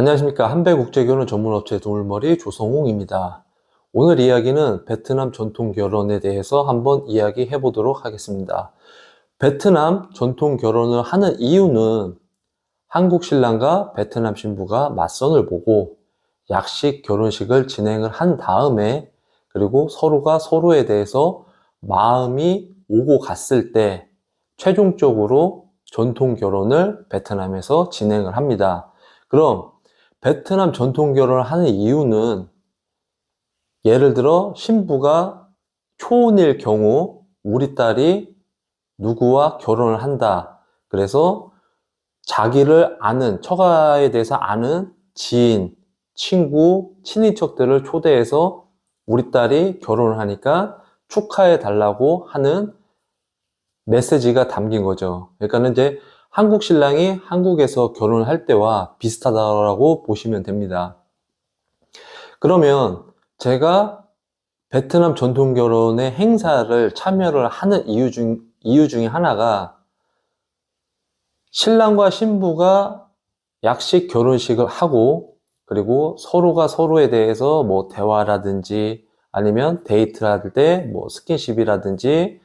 안녕하십니까. 한배국제결혼 전문업체 돌머리 조성웅입니다. 오늘 이야기는 베트남 전통 결혼에 대해서 한번 이야기해 보도록 하겠습니다. 베트남 전통 결혼을 하는 이유는 한국 신랑과 베트남 신부가 맞선을 보고 약식 결혼식을 진행을 한 다음에 그리고 서로가 서로에 대해서 마음이 오고 갔을 때 최종적으로 전통 결혼을 베트남에서 진행을 합니다. 그럼 베트남 전통 결혼을 하는 이유는 예를 들어 신부가 초혼일 경우 우리 딸이 누구와 결혼을 한다. 그래서 자기를 아는 처가에 대해서 아는 지인, 친구, 친인척들을 초대해서 우리 딸이 결혼을 하니까 축하해 달라고 하는 메시지가 담긴 거죠. 그러니까는 이제 한국 신랑이 한국에서 결혼을 할 때와 비슷하다고 보시면 됩니다. 그러면 제가 베트남 전통 결혼의 행사를 참여를 하는 이유 중, 이유 중에 하나가 신랑과 신부가 약식 결혼식을 하고 그리고 서로가 서로에 대해서 뭐 대화라든지 아니면 데이트를 할 때 뭐 스킨십이라든지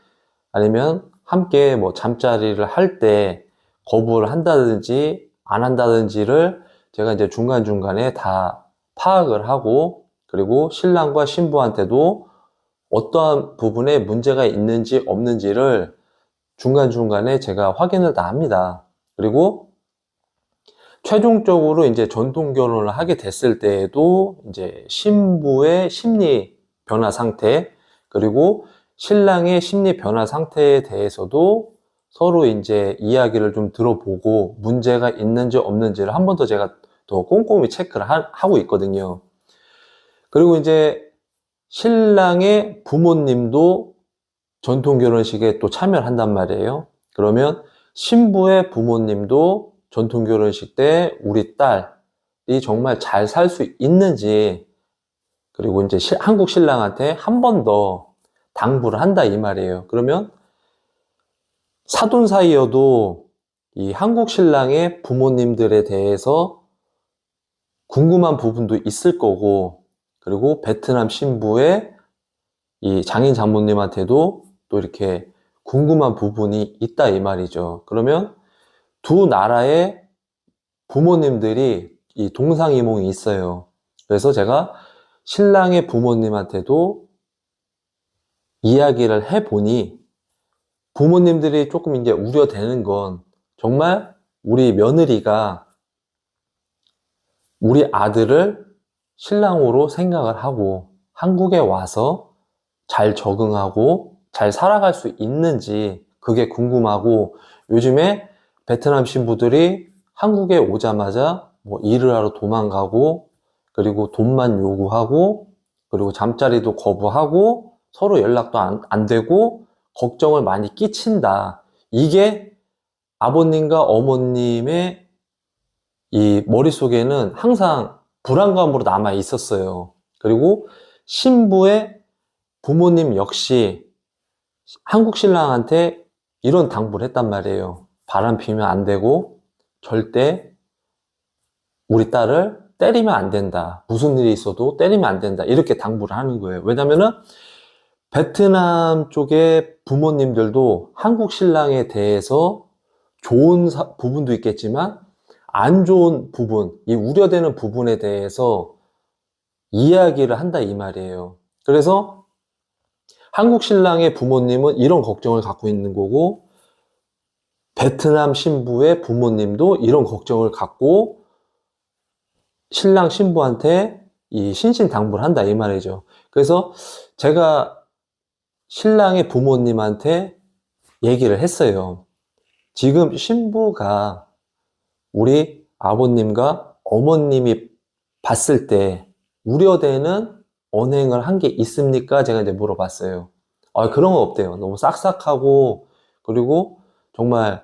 아니면 함께 뭐 잠자리를 할 때 거부를 한다든지 안 한다든지를 제가 이제 중간중간에 다 파악을 하고 그리고 신랑과 신부한테도 어떠한 부분에 문제가 있는지 없는지를 중간중간에 제가 확인을 다 합니다. 그리고 최종적으로 이제 전통 결혼을 하게 됐을 때에도 이제 신부의 심리 변화 상태 그리고 신랑의 심리 변화 상태에 대해서도 서로 이제 이야기를 좀 들어보고 문제가 있는지 없는지를 한 번 더 제가 더 꼼꼼히 체크를 하, 하고 있거든요. 그리고 이제 신랑의 부모님도 전통 결혼식에 또 참여를 한단 말이에요. 그러면 신부의 부모님도 전통 결혼식 때 우리 딸이 정말 잘 살 수 있는지 그리고 이제 시- 한국 신랑한테 한 번 더 당부를 한다 이 말이에요. 그러면 사돈 사이여도 이 한국 신랑의 부모님들에 대해서 궁금한 부분도 있을 거고 그리고 베트남 신부의 이 장인 장모님한테도 또 이렇게 궁금한 부분이 있다 이 말이죠. 그러면 두 나라의 부모님들이 이 동상이몽이 있어요. 그래서 제가 신랑의 부모님한테도 이야기를 해보니 부모님들이 조금 이제 우려되는 건 정말 우리 며느리가 우리 아들을 신랑으로 생각을 하고 한국에 와서 잘 적응하고 잘 살아갈 수 있는지 그게 궁금하고 요즘에 베트남 신부들이 한국에 오자마자 뭐 일을 하러 도망가고 그리고 돈만 요구하고 그리고 잠자리도 거부하고 서로 연락도 안, 안 되고 걱정을 많이 끼친다. 이게 아버님과 어머님의 이 머릿속에는 항상 불안감으로 남아 있었어요. 그리고 신부의 부모님 역시 한국 신랑한테 이런 당부를 했단 말이에요. 바람 피면 안 되고 절대 우리 딸을 때리면 안 된다. 무슨 일이 있어도 때리면 안 된다. 이렇게 당부를 하는 거예요. 왜냐면은 베트남 쪽의 부모님들도 한국 신랑에 대해서 좋은 사- 부분도 있겠지만 안 좋은 부분, 이 우려되는 부분에 대해서 이야기를 한다 이 말이에요. 그래서 한국 신랑의 부모님은 이런 걱정을 갖고 있는 거고 베트남 신부의 부모님도 이런 걱정을 갖고 신랑 신부한테 이 신신 당부를 한다 이 말이죠. 그래서 제가 신랑의 부모님한테 얘기를 했어요. 지금 신부가 우리 아버님과 어머님이 봤을 때 우려되는 언행을 한 게 있습니까? 제가 이제 물어봤어요. 아, 그런 건 없대요. 너무 싹싹하고, 그리고 정말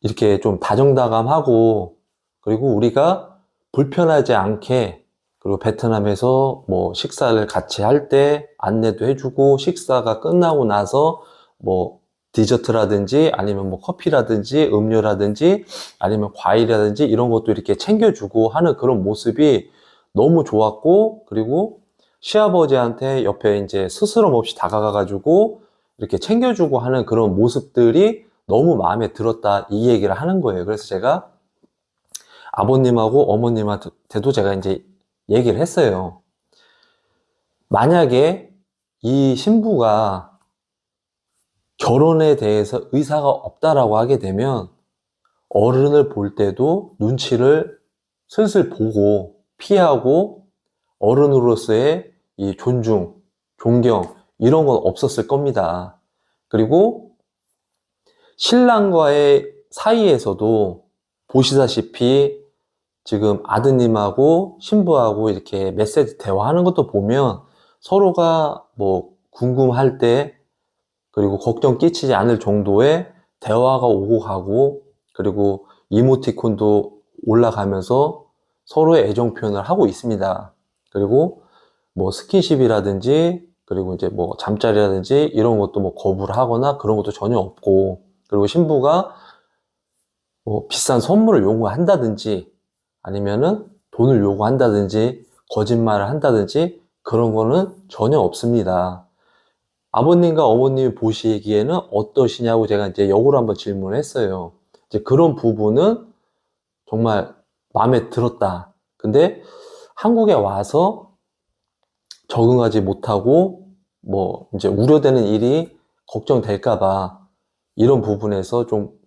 이렇게 좀 다정다감하고, 그리고 우리가 불편하지 않게, 그리고 베트남에서 뭐 식사를 같이 할 때 안내도 해주고, 식사가 끝나고 나서 뭐 디저트라든지 아니면 뭐 커피라든지 음료라든지 아니면 과일이라든지 이런 것도 이렇게 챙겨주고 하는 그런 모습이 너무 좋았고 그리고 시아버지한테 옆에 이제 스스럼 없이 다가가 가지고 이렇게 챙겨주고 하는 그런 모습들이 너무 마음에 들었다 이 얘기를 하는 거예요. 그래서 제가 아버님하고 어머님한테도 제가 이제 얘기를 했어요. 만약에 이 신부가 결혼에 대해서 의사가 없다라고 하게 되면 어른을 볼 때도 눈치를 슬슬 보고 피하고 어른으로서의 이 존중, 존경 이런 건 없었을 겁니다. 그리고 신랑과의 사이에서도 보시다시피 지금 아드님하고 신부하고 이렇게 메시지 대화하는 것도 보면 서로가 뭐 궁금할 때 그리고 걱정 끼치지 않을 정도의 대화가 오고 가고 그리고 이모티콘도 올라가면서 서로의 애정 표현을 하고 있습니다. 그리고 뭐 스킨십이라든지 그리고 이제 뭐 잠자리라든지 이런 것도 뭐 거부를 하거나 그런 것도 전혀 없고 그리고 신부가 뭐 비싼 선물을 요구한다든지 아니면은 돈을 요구한다든지 거짓말을 한다든지 그런 거는 전혀 없습니다. 아버님과 어머님이 보시기에는 어떠시냐고 제가 이제 역으로 한번 질문을 했어요. 이제 그런 부분은 정말 마음에 들었다. 근데 한국에 와서 적응하지 못하고 뭐 이제 우려되는 일이 걱정될까봐 이런 부분에서 좀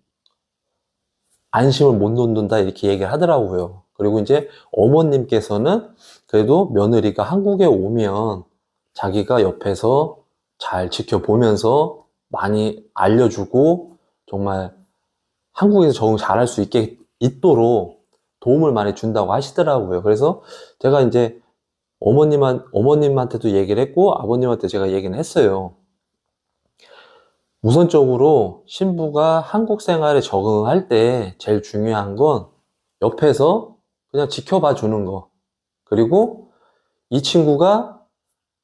안심을 못 놓는다 이렇게 얘기를 하더라고요. 그리고 이제 어머님께서는 그래도 며느리가 한국에 오면 자기가 옆에서 잘 지켜보면서 많이 알려주고 정말 한국에서 적응 잘할 수 있게 있도록 도움을 많이 준다고 하시더라고요. 그래서 제가 이제 어머님한, 어머님한테도 얘기를 했고 아버님한테 제가 얘기는 했어요. 우선적으로 신부가 한국 생활에 적응할 때 제일 중요한 건 옆에서 그냥 지켜봐 주는 거. 그리고 이 친구가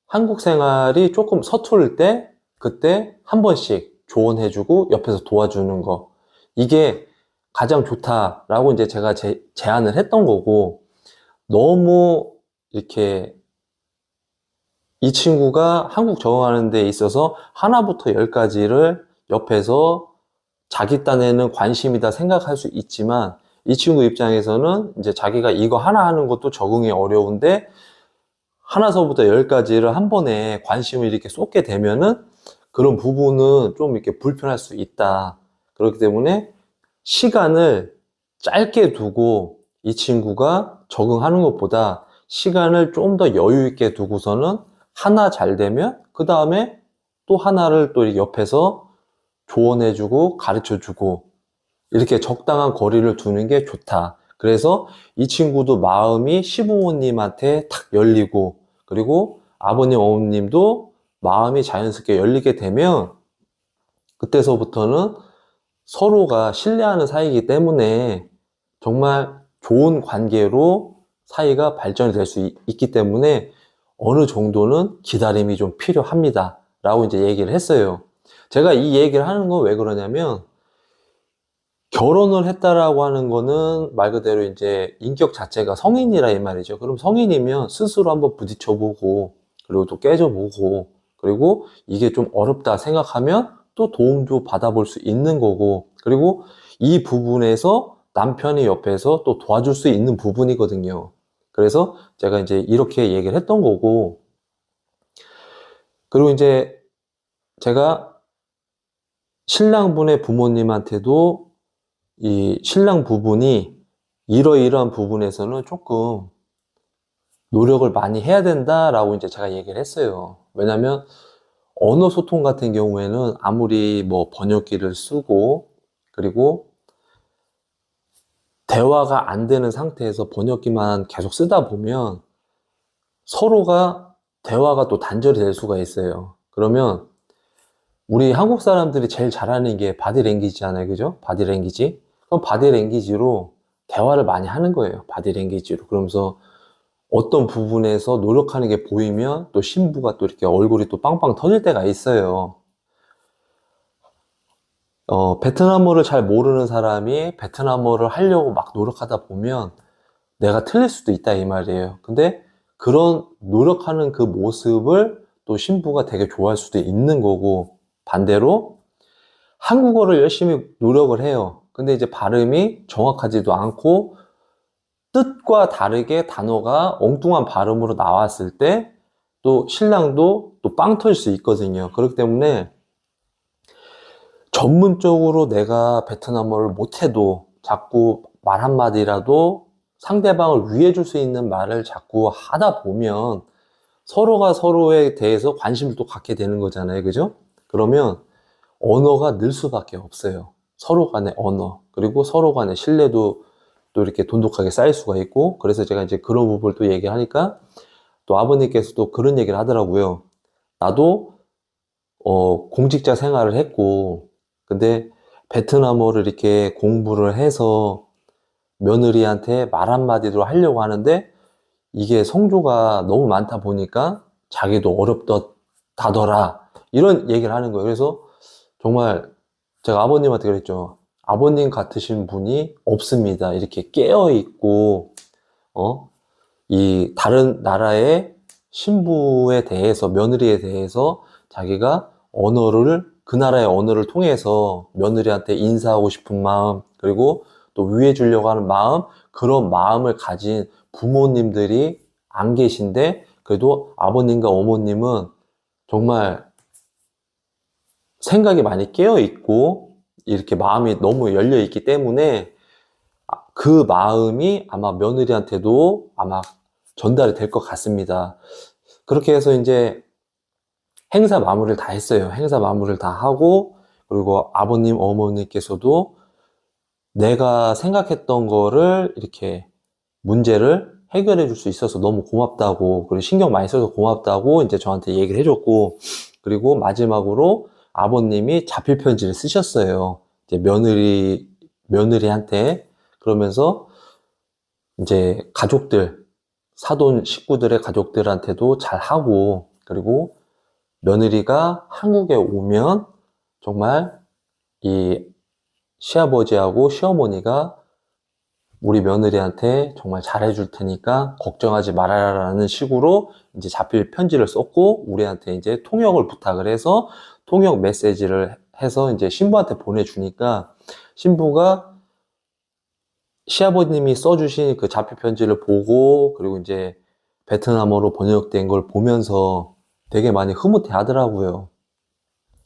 한국 생활이 조금 서투를 때 그때 한 번씩 조언해주고 옆에서 도와주는 거. 이게 가장 좋다라고 이제 제가 제, 제안을 했던 거고 너무 이렇게 이 친구가 한국 적응하는 데 있어서 하나부터 열까지를 옆에서 자기 딴에는 관심이다 생각할 수 있지만 이 친구 입장에서는 이제 자기가 이거 하나 하는 것도 적응이 어려운데 하나서부터 열까지를 한 번에 관심을 이렇게 쏟게 되면은 그런 부분은 좀 이렇게 불편할 수 있다. 그렇기 때문에 시간을 짧게 두고 이 친구가 적응하는 것보다 시간을 좀 더 여유 있게 두고서는 하나 잘 되면 그 다음에 또 하나를 또 옆에서 조언해주고 가르쳐주고 이렇게 적당한 거리를 두는 게 좋다. 그래서 이 친구도 마음이 시부모님한테 탁 열리고 그리고 아버님, 어머님도 마음이 자연스럽게 열리게 되면 그때서부터는 서로가 신뢰하는 사이이기 때문에 정말 좋은 관계로 사이가 발전이 될 수 있기 때문에 어느 정도는 기다림이 좀 필요합니다. 라고 이제 얘기를 했어요. 제가 이 얘기를 하는 건 왜 그러냐면, 결혼을 했다라고 하는 거는 말 그대로 이제 인격 자체가 성인이라 이 말이죠. 그럼 성인이면 스스로 한번 부딪혀보고, 그리고 또 깨져보고, 그리고 이게 좀 어렵다 생각하면 또 도움도 받아볼 수 있는 거고, 그리고 이 부분에서 남편이 옆에서 또 도와줄 수 있는 부분이거든요. 그래서 제가 이제 이렇게 얘기를 했던 거고, 그리고 이제 제가 신랑분의 부모님한테도 이 신랑 부분이 이러이러한 부분에서는 조금 노력을 많이 해야 된다라고 이제 제가 얘기를 했어요. 왜냐면 언어 소통 같은 경우에는 아무리 뭐 번역기를 쓰고 그리고 대화가 안 되는 상태에서 번역기만 계속 쓰다 보면 서로가 대화가 또 단절이 될 수가 있어요. 그러면 우리 한국 사람들이 제일 잘하는 게 바디랭귀지잖아요. 그죠? 바디랭귀지. 그럼 바디랭귀지로 대화를 많이 하는 거예요. 바디랭귀지로. 그러면서 어떤 부분에서 노력하는 게 보이면 또 신부가 또 이렇게 얼굴이 또 빵빵 터질 때가 있어요. 어, 베트남어를 잘 모르는 사람이 베트남어를 하려고 막 노력하다 보면 내가 틀릴 수도 있다 이 말이에요. 근데 그런 노력하는 그 모습을 또 신부가 되게 좋아할 수도 있는 거고 반대로 한국어를 열심히 노력을 해요. 근데 이제 발음이 정확하지도 않고 뜻과 다르게 단어가 엉뚱한 발음으로 나왔을 때 또 신랑도 또빵 터질 수 있거든요. 그렇기 때문에 전문적으로 내가 베트남어를 못해도 자꾸 말 한마디라도 상대방을 위해 줄 수 있는 말을 자꾸 하다 보면 서로가 서로에 대해서 관심을 또 갖게 되는 거잖아요. 그죠? 그러면 언어가 늘 수밖에 없어요. 서로 간의 언어, 그리고 서로 간의 신뢰도 또 이렇게 돈독하게 쌓일 수가 있고, 그래서 제가 이제 그런 부분을 또 얘기하니까 또 아버님께서도 그런 얘기를 하더라고요. 나도 어, 공직자 생활을 했고, 근데 베트남어를 이렇게 공부를 해서 며느리한테 말 한마디로 하려고 하는데 이게 성조가 너무 많다 보니까 자기도 어렵다더라. 이런 얘기를 하는 거예요. 그래서 정말 제가 아버님한테 그랬죠. 아버님 같으신 분이 없습니다. 이렇게 깨어 있고, 어, 이 다른 나라의 신부에 대해서, 며느리에 대해서 자기가 언어를, 그 나라의 언어를 통해서 며느리한테 인사하고 싶은 마음, 그리고 또 위해 주려고 하는 마음, 그런 마음을 가진 부모님들이 안 계신데, 그래도 아버님과 어머님은 정말 생각이 많이 깨어 있고, 이렇게 마음이 너무 열려 있기 때문에, 아, 그 마음이 아마 며느리한테도 아마 전달이 될 것 같습니다. 그렇게 해서 이제 행사 마무리를 다 했어요. 행사 마무리를 다 하고, 그리고 아버님, 어머니께서도 내가 생각했던 거를 이렇게 문제를 해결해 줄 수 있어서 너무 고맙다고, 그리고 신경 많이 써서 고맙다고 이제 저한테 얘기를 해줬고, 그리고 마지막으로 아버님이 자필 편지를 쓰셨어요. 이제 며느리, 며느리한테. 그러면서 이제 가족들, 사돈 식구들의 가족들한테도 잘 하고, 그리고 며느리가 한국에 오면 정말 이 시아버지하고 시어머니가 우리 며느리한테 정말 잘해줄 테니까 걱정하지 말아라라는 식으로 이제 자필 편지를 썼고 우리한테 이제 통역을 부탁을 해서 통역 메시지를 해서 이제 신부한테 보내주니까 신부가 시아버님이 써주신 그 자필 편지를 보고 그리고 이제 베트남어로 번역된 걸 보면서 되게 많이 흐뭇해 하더라고요.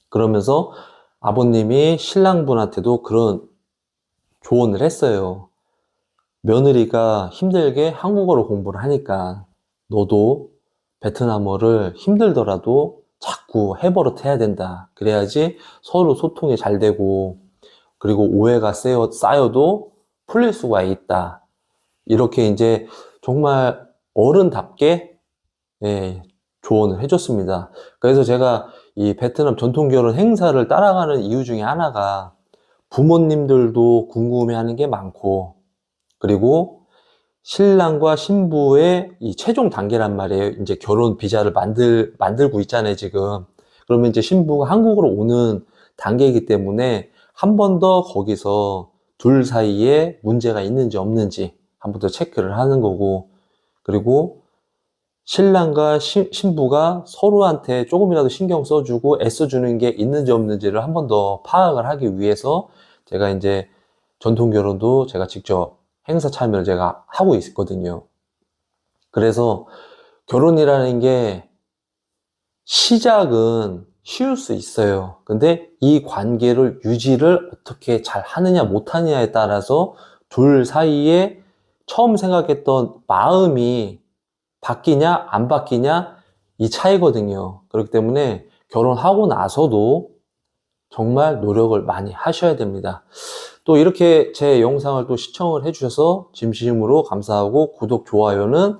그러면서 아버님이 신랑분한테도 그런 조언을 했어요. 며느리가 힘들게 한국어를 공부를 하니까 너도 베트남어를 힘들더라도 자꾸 해버릇 해야 된다. 그래야지 서로 소통이 잘 되고 그리고 오해가 쌓여, 쌓여도 풀릴 수가 있다. 이렇게 이제 정말 어른답게 예, 조언을 해줬습니다. 그래서 제가 이 베트남 전통 결혼 행사를 따라가는 이유 중에 하나가 부모님들도 궁금해하는 게 많고 그리고 신랑과 신부의 이 최종 단계란 말이에요. 이제 결혼 비자를 만들 만들고 있잖아요, 지금. 그러면 이제 신부가 한국으로 오는 단계이기 때문에 한 번 더 거기서 둘 사이에 문제가 있는지 없는지 한 번 더 체크를 하는 거고 그리고 신랑과 시- 신부가 서로한테 조금이라도 신경 써주고 애써주는 게 있는지 없는지를 한 번 더 파악을 하기 위해서 제가 이제 전통 결혼도 제가 직접 행사 참여를 제가 하고 있거든요. 그래서 결혼이라는 게 시작은 쉬울 수 있어요. 근데 이 관계를 유지를 어떻게 잘 하느냐 못하느냐에 따라서 둘 사이에 처음 생각했던 마음이 바뀌냐 안 바뀌냐 이 차이거든요. 그렇기 때문에 결혼하고 나서도 정말 노력을 많이 하셔야 됩니다. 또 이렇게 제 영상을 또 시청을 해주셔서 진심으로 감사하고 구독, 좋아요는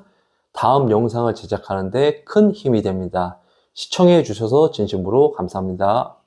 다음 영상을 제작하는데 큰 힘이 됩니다. 시청해 주셔서 진심으로 감사합니다.